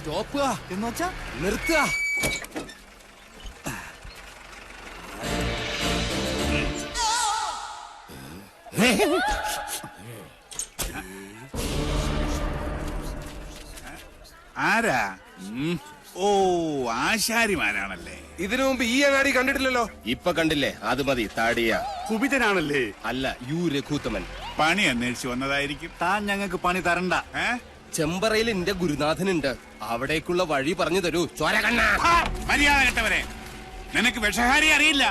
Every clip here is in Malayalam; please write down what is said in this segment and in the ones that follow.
സ്റ്റോപ്പ് എന്ന് വെച്ചാ നിർത്തുക. ആരാ? ഓ ആശാരിമാരാണല്ലേ. ഇതിനു മുമ്പ് ഈ അങ്ങാടി കണ്ടിട്ടില്ലല്ലോ? ഇപ്പൊ കണ്ടില്ലേ? അത് മതി താടിയ. കുപിതനാണല്ലേ? അല്ല യു രഘുത്തമൻ. പണി അന്വേഷിച്ചു വന്നതായിരിക്കും. താൻ ഞങ്ങൾക്ക് പണി തരണ്ട. ഏ? ചെമ്പറയിൽ എന്റെ ഗുരുനാഥനുണ്ട് അവിടേക്കുള്ള വഴി പറഞ്ഞു തരൂ ചോരകണ്ണ ആ, മര്യാദ കെട്ടവരെ നിനക്ക് വിഷഹാരി അറിയില്ല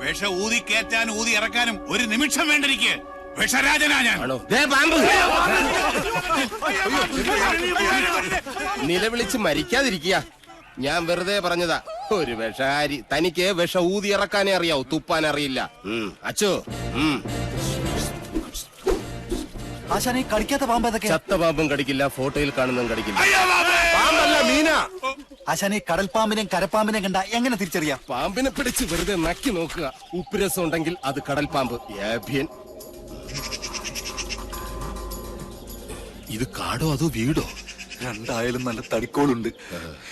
വിഷ ഊതി കയറ്റാനും ഊതി ഇറക്കാനും ഒരു നിമിഷം വേണ്ടിരിക്കെ വിഷരാജനാ ഞാൻ നിലവിളിച്ച് മരിക്കാതിരിക്കുക ഞാൻ വെറുതെ പറഞ്ഞതാ ഒരു വിഷഹാരി തനിക്ക് വിഷ ഊതി ഇറക്കാനേ അറിയാവൂ തുപ്പാൻ അറിയില്ല അച്ചോ. ആശാനെ കടിക്കാത്ത പാമ്പ് ഏതൊക്കെ ചത്ത പാമ്പും കടിക്കില്ല ഫോട്ടോയിൽ കാണുന്നതും കടിക്കില്ല! പാമ്പല്ല മീന. ആശാനെ കടൽ പാമ്പിനെയും കരപ്പാമ്പിനെയും കണ്ട എങ്ങനെ തിരിച്ചറിയാം? പാമ്പിനെ പിടിച്ച് വെറുതെ നക്കി നോക്കുക. ഉപ്പുരസം ഉണ്ടെങ്കിൽ അത് കടൽ പാമ്പ് ഏഭ്യൻ ഇത് കാടോ അതോ വീടോ? രണ്ടായാലും നല്ല തടിക്കോളുണ്ട്.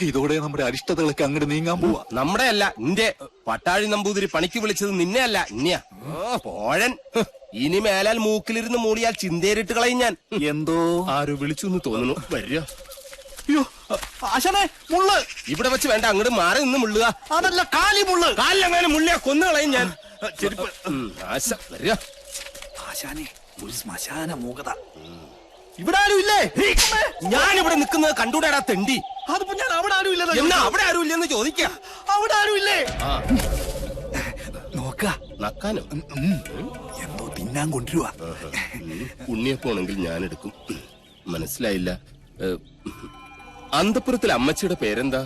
ഇതോടെ നമ്മുടെ അരിഷ്ടതകളൊക്കെ അങ്ങോട്ട് നീങ്ങാൻ പോവാ. നമ്മുടെ അല്ല നിന്റെ പട്ടാഴി നമ്പൂതിരി പണിക്ക് വിളിച്ചത് നിന്നെ അല്ല ഇന്നെയാ പോഴൻ. ഇനി മേലാൽ മൂക്കിലിരുന്ന് മൂളിയാൽ ചിന്തേരിട്ട് കളയും ഞാൻ. എന്തോ? ആരോ വിളിച്ചു എന്ന് തോന്നുന്നു. വരിക. അയ്യോ ആശാനെ മുള്ള്. ഇവിടെ വെച്ച് വേണ്ട അങ്ങോട്ട് മാറി നിന്ന് മുള്ളുക. അതല്ല കാലി മുള്ള്. കാലിലെങ്ങനെ മുള്ളിയാ കൊന്നു കളയും ഞാൻ. ഉം, ആശ വരിക. ആശാനെ ഒരു ശ്മശാന മൂകത. ഇവിടെ ആരും ഇല്ലേ ഞാൻ ഇവിടെ നിൽക്കുന്നത് കണ്ടൂടാടാ തെണ്ടി. അതിപ്പോ ഞാൻ അവിടെ ആരും ഇല്ല എന്നാ അവിടെ ആരും ഇല്ലെന്ന് ചോദിക്ക. അവിടെ ആരും ഇല്ലേ? നോക്ക. നക്കാനോ? എന്തോ തിന്നാൻ കൊണ്ടുവരുവാ. ഉണ്ണിയപ്പോണെങ്കിൽ ഞാൻ എടുക്കും മനസ്സിലായില്ല. അന്തപുരത്തിലെ അമ്മച്ചിയുടെ പേരെന്താ?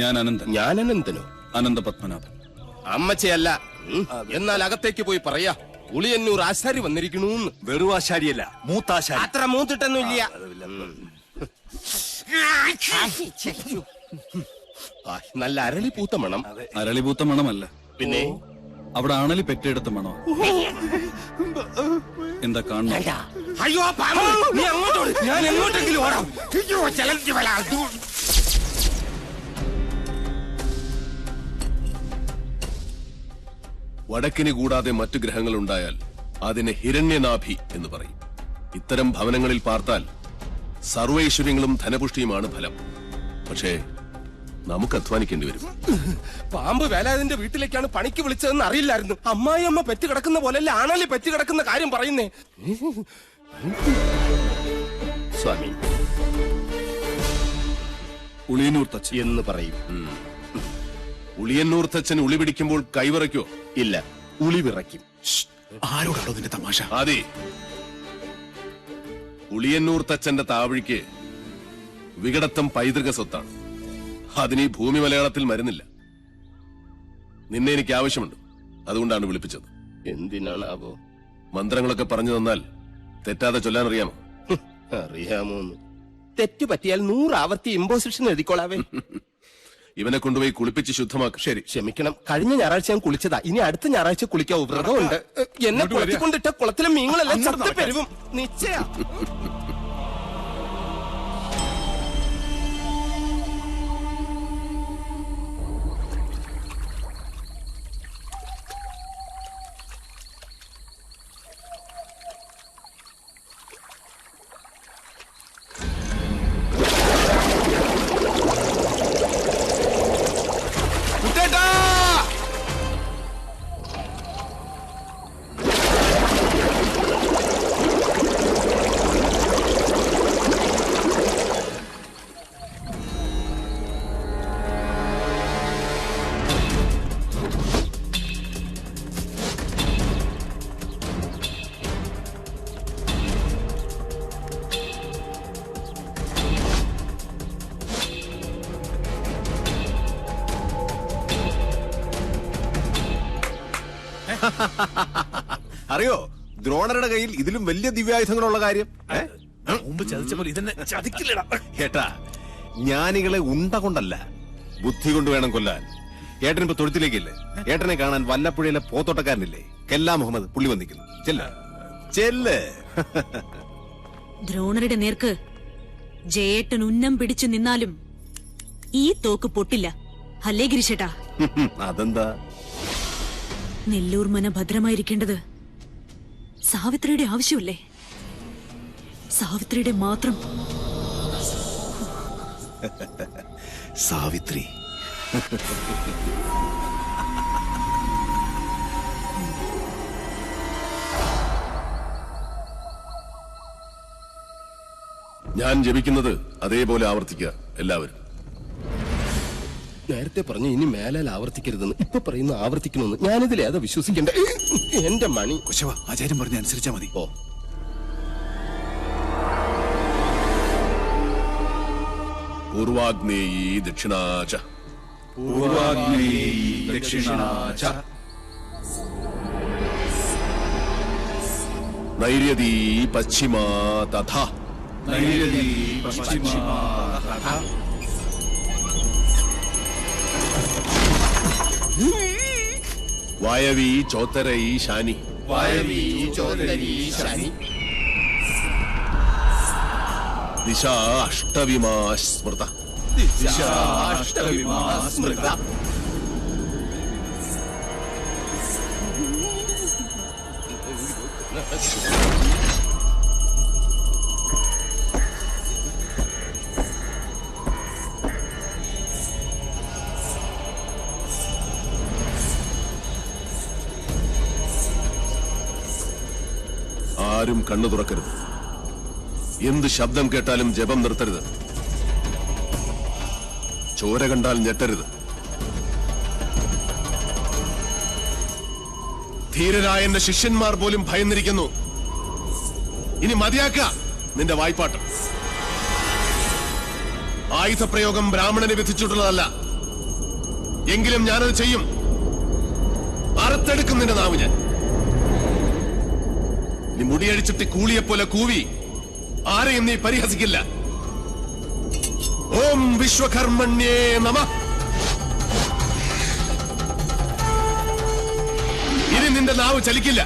ഞാൻ അനന്ത ഞാൻ അനന്തനോ? അനന്ത പത്മനാഭൻ. അമ്മച്ചയല്ല. എന്നാൽ അകത്തേക്ക് പോയി പറയാ. ഉളിയന്നൂർ ആശാരി വന്നിരിക്കുന്നു വെറും ആശാരിയല്ല മൂത്താശാരി. അത്ര മൂത്തിട്ടൊന്നുമില്ല. നല്ല അരളി പൂത്ത മണം. അരളി പൂത്ത മണമല്ല. പിന്നെ? അവിടെ അണലി പെറ്റെടുത്ത മണോ എന്താ കാണണം? അയ്യോ പാമ്പ്. നീ അങ്ങോട്ട്. ഞാൻ എങ്ങോട്ടെങ്കിലും ഓടാം. വടക്കിന് കൂടാതെ മറ്റു ഗ്രഹങ്ങൾ ഉണ്ടായാൽ അതിനെ ഹിരണ്യനാഭി എന്ന് പറയും. ഇത്തരം ഭവനങ്ങളിൽ പാർത്താൽ സർവൈശ്വര്യങ്ങളും ധനപുഷ്ടിയുമാണ് ഫലം. പക്ഷേ നമുക്ക് അധ്വാനിക്കേണ്ടി വരും. പാമ്പ് വേലാതിന്റെ വീട്ടിലേക്കാണ് പണിക്ക് വിളിച്ചതെന്ന് അറിയില്ലായിരുന്നു. അമ്മായി അമ്മ പെറ്റ് കിടക്കുന്ന പോലെയല്ല ആണല്ലേ പെറ്റ് കിടക്കുന്ന കാര്യം പറയുന്നേ? സ്വാമി. ഉളിയനൂർ തച്ച് എന്ന് പറയും. ഉളിയന്നൂർ തച്ചൻ ഉളി പിടിക്കുമ്പോൾ കൈവിറയ്ക്കോ? ഇല്ല. ഉളി വിറയ്ക്കും. ആരോടാണോ നിന്റെ തമാശ? അതെ ഉളിയന്നൂർ തച്ചന്റെ താവഴിക്ക് വികടത്തം പൈതൃക സ്വത്താണ്. അതിന് ഈ ഭൂമി മലയാളത്തിൽ മരുന്നില്ല. നിന്നെ എനിക്ക് ആവശ്യമുണ്ട്. അതുകൊണ്ടാണ് വിളിപ്പിച്ചത്. എന്തിനാണാവോ? മന്ത്രങ്ങളൊക്കെ പറഞ്ഞു തന്നാൽ തെറ്റാതെ ചൊല്ലാൻ അറിയാമോ അറിയാമോ അറിയാമോന്ന്. തെറ്റു പറ്റിയാൽ നൂറ് ആവർത്തി ഇമ്പോസിഷൻ എഴുതിക്കോളാവേ. ഇവനെ കൊണ്ടുപോയി കുളിപ്പിച്ച് ശുദ്ധമാക്കും. ശരി ക്ഷമിക്കണം. കഴിഞ്ഞ ഞായറാഴ്ച ഞാൻ കുളിച്ചതാ. ഇനി അടുത്ത ഞായറാഴ്ച കുളിക്കാൻ വ്രതമുണ്ട്. എന്നെ കുളത്തിക്കൊണ്ടിട്ട കുളത്തിലെ മീനുകളെല്ലാം ചത്ത് പെരുവും. നിശ്ചയ. അറിയോ? ദ്രോണരുടെ കയ്യിൽ ഇതിലും വലിയ ദിവ്യായുധങ്ങളുള്ള കാര്യം? മുമ്പ് ചതിച്ചപ്പോൾ ഇതെന്നെ ചതിക്കില്ലടാ. ഏട്ടാ ജ്ഞാനികളെ ഉണ്ട കൊണ്ടല്ല ബുദ്ധി കൊണ്ട് വേണം കൊല്ലാൻ. ഏട്ടൻ ഇപ്പൊ തൊഴുത്തിലേക്കില്ലേ? ഏട്ടനെ കാണാൻ വല്ലപ്പുഴയിലെ പോത്തോട്ടക്കാരനില്ലേ? കെല്ലാ മുഹമ്മദ് പുള്ളി വന്നിക്കുന്നു ചെല്ല. ചെല്ല്. ദ്രോണരുടെ നേർക്ക് ജയേട്ടൻ ഉന്നം പിടിച്ചു നിന്നാലും ഈ തോക്ക് പൊട്ടില്ല. അല്ലേ ഗിരിശേട്ടാ? അതെന്താ? നെല്ലൂർ മന ഭദ്രമായിരിക്കേണ്ടത് സാവിത്രിയുടെ ആവശ്യമല്ലേ? സാവിത്രിയുടെ മാത്രം. സാവിത്രി. ഞാൻ ജപിക്കുന്നത് അതേപോലെ ആവർത്തിക്കുക എല്ലാവരും. നേരത്തെ പറഞ്ഞു ഇനി മേലാൽ ആവർത്തിക്കരുതെന്ന്. ഇപ്പൊ പറയുന്ന ആവർത്തിക്കണമെന്ന് ഞാനിതിൽ ഏതാ വിശ്വസിക്കണ്ടേ? എന്റെ മണി. കുശവ ആചാര്യം പറഞ്ഞ അനുസരിച്ചാ മതി. ഓ. പൂർവാഗ്നേ ദക്ഷിണാച. ദക്ഷിണാച. നൈര്യതീ പശ്ചിമാ തഥാ നൈരതി പശ്ചിമാ തഥാ വായവീ ഈ ശാനി. വായവി ചോത്തര ഈ ശാനി. ദിശ അഷ്ടവിമാ സ്മൃത. ദിശാഷ്ടവിമാ സ്മൃത. ആരും കണ്ണു തുറക്കരുത്. എന്ത് ശബ്ദം കേട്ടാലും ജപം നിർത്തരുത്. ചോര കണ്ടാൽ ഞെട്ടരുത്. ധീരരായ എന്റെ ശിഷ്യന്മാർ പോലും ഭയന്നിരിക്കുന്നു. ഇനി മതിയാക്ക നിന്റെ വായ്പാട്ട്. ആയുധപ്രയോഗം ബ്രാഹ്മണന് വിധിച്ചിട്ടുള്ളതല്ല. എങ്കിലും ഞാനത് ചെയ്യും. അറുത്തെടുക്കും നിന്റെ നാവ് ഞാൻ. നീ മുടിയടിച്ചിട്ട് കൂളിയെ പോലെ കൂവി ആരെയും നീ പരിഹസിക്കില്ല ഓം വിശ്വകർമ്മണ്യേ നമ ഇനി നിന്റെ നാവ് ചലിക്കില്ല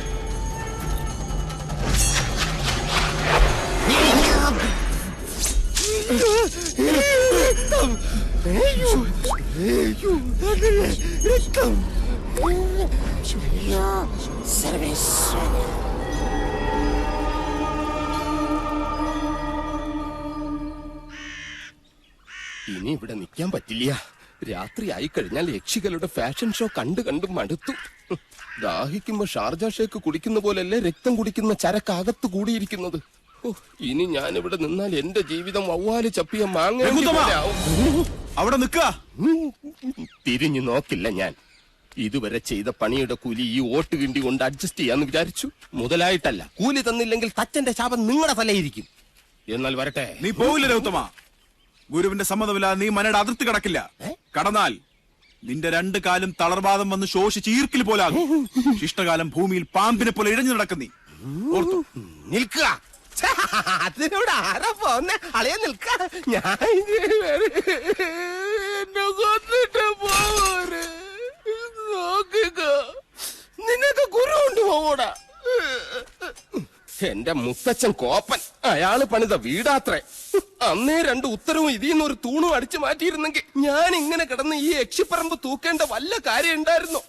ഇനി ഇവിടെ നിൽക്കാൻ പറ്റില്ല. രാത്രി ആയി കഴിഞ്ഞാൽ യക്ഷികളുടെ ഫാഷൻ ഷോ കണ്ടു കണ്ടും മടുത്തു. ദാഹിക്കുമ്പോ ഷാർജ ഷേക്ക് കുടിക്കുന്ന പോലല്ലേ രക്തം കുടിക്കുന്ന ചരക്കകത്ത് കൂടിയിരിക്കുന്നത്. ഇനി ഞാൻ ഇവിടെ നിന്നാൽ എന്റെ ജീവിതം വവ്വാൽ ചപ്പിയ മാങ്ങ! അവിടെ നിൽക്കുക. തിരിഞ്ഞു നോക്കില്ല ഞാൻ. ഇതുവരെ ചെയ്ത പണിയുടെ കൂലി ഈ ഓട്ട് കിണ്ടി കൊണ്ട് അഡ്ജസ്റ്റ് ചെയ്യാന്ന് വിചാരിച്ചു. മുതലായിട്ടല്ല. കൂലി തന്നില്ലെങ്കിൽ തച്ചന്റെ ശാപം നിങ്ങളുടെ തലയിരിക്കും എന്നാൽ വരട്ടെ. നീ പോവില്ല രൗത്തമ ഗുരുവിന്റെ സമ്മതമില്ലാതെ നീ മനയുടെ അതിർത്തി കടക്കില്ല. കടന്നാൽ നിന്റെ രണ്ട് കാലും തളർവാദം വന്ന് ശോഷിച്ച് ഈർക്കിൽ പോലാകും. ശിഷ്ടകാലം ഭൂമിയിൽ പാമ്പിനെ പോലെ ഇഴഞ്ഞു നടക്കും നീ ഓർത്തു നിൽക്കുക. ഛെ, അതിനോട് ആരാ പോന്നെ? അളയെ നിൽക്ക ഞാൻ എന്നെ കൊന്നിട്ട് പോവര് നോക്കുക. നിനക്ക് ഗുരു ഉണ്ട് പോകൂടാ എന്റെ മുത്തച്ഛൻ കോപ്പൻ. അയാൾ പണിത വീടാത്രേ. അന്നേ രണ്ട് ഉത്തരവും ഇതിൽ നിന്ന് ഒരു തൂണും അടിച്ചു മാറ്റിയിരുന്നെങ്കിൽ ഞാൻ ഇങ്ങനെ കിടന്ന് ഈ യക്ഷിപ്പറമ്പ് തൂക്കേണ്ട വല്ല കാര്യം ഉണ്ടായിരുന്നോ?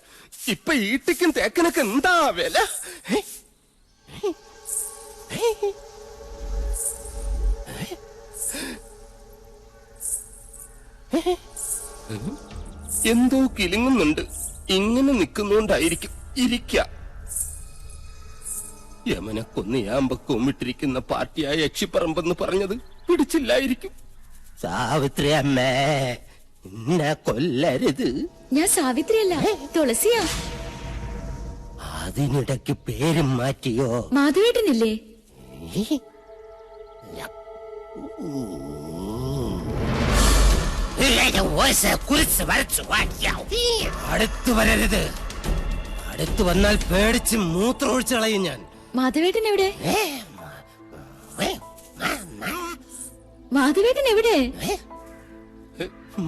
ഇപ്പൊ ഈട്ടിക്കും തേക്കനൊക്കെ എന്താ വില? എന്തോ കിലുങ്ങുന്നുണ്ട്. ഇങ്ങനെ നിൽക്കുന്നോണ്ടായിരിക്കും ഇരിക്ക. യമനെ കൊന്നിയാമ്പക്കവും കൊമ്മിട്ടിരിക്കുന്ന പാർട്ടിയായ യക്ഷിപ്പറമ്പെന്ന് പറഞ്ഞത് പിടിച്ചില്ലായിരിക്കും. സാവിത്രി അമ്മേ എന്നെ കൊല്ലരുത്. ഞാൻ സാവിത്രി സാവിത്രിയല്ല തുളസിയാ. അതിനിടയ്ക്ക് പേരും മാറ്റിയോ? മാധവേട്ടനില്ലേ? അടുത്തു വരരുത്. അടുത്തു വന്നാൽ പേടിച്ച് മൂത്രമൊഴിച്ച് കളയും ഞാൻ. മാധവേട്ടൻ എവിടെ? മാധവേട്ടൻ എവിടെ?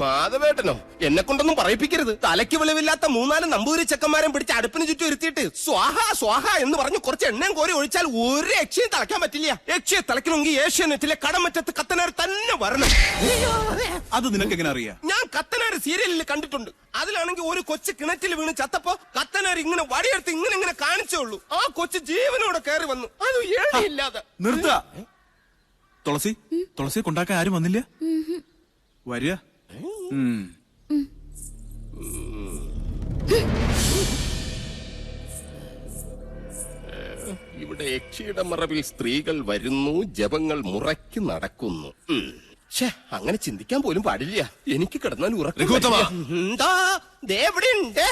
മാധവേട്ടനോ? എന്നെ കൊണ്ടൊന്നും പറയിപ്പിക്കരുത്. തലയ്ക്ക് വെളിവില്ലാത്ത മൂന്നാൽ നമ്പൂരി ചെക്കന്മാരെ പിടിച്ച് അടുപ്പിന് ചുറ്റും ഇരുത്തിയിട്ട് സ്വാഹ സ്വാഹ എന്ന് പറഞ്ഞ് കുറച്ച് എണ്ണയും കോരി ഒഴിച്ചാൽ ഒരു രക്ഷയും തളയ്ക്കാൻ പറ്റില്ല. രക്ഷയെ തളയ്ക്കണമെങ്കിൽ ഏഷ്യാനെറ്റിലെ കടമറ്റത്ത് കത്തനാർ തന്നെ വരണം. അത് നിനക്ക് എങ്ങനെ അറിയാം? ഞാൻ കത്തനാർ സീരിയലിൽ കണ്ടിട്ടുണ്ട്. അതിലാണെങ്കിൽ ഒരു കൊച്ചു കിണറ്റിൽ വീണ് ചത്തപ്പോ കത്തനാർ ഇങ്ങനെ വടിയെടുത്ത് ഇങ്ങനെ ഇങ്ങനെ കാണിച്ചേ ഉള്ളൂ. ആ കൊച്ചു ജീവനോടെ കയറി വന്നു. അത് ഏഴയില്ലാതെ നിർത്തുക തുളസി തുളസിയെ കൊണ്ടാക്കാൻ ആരും വന്നില്ല? വരിക. ഇവിടെ യക്ഷിയുടെ മറവിൽ സ്ത്രീകൾ വരുന്നു ജപങ്ങൾ മുറയ്ക്ക് നടക്കുന്നു ഉം. അങ്ങനെ ചിന്തിക്കാൻ പോലും പാടില്ല എനിക്ക് കിടന്നാൽ ഉറക്കം രഘുത്തമ. വരില്ല. എന്താ ദേ ഉണ്ട്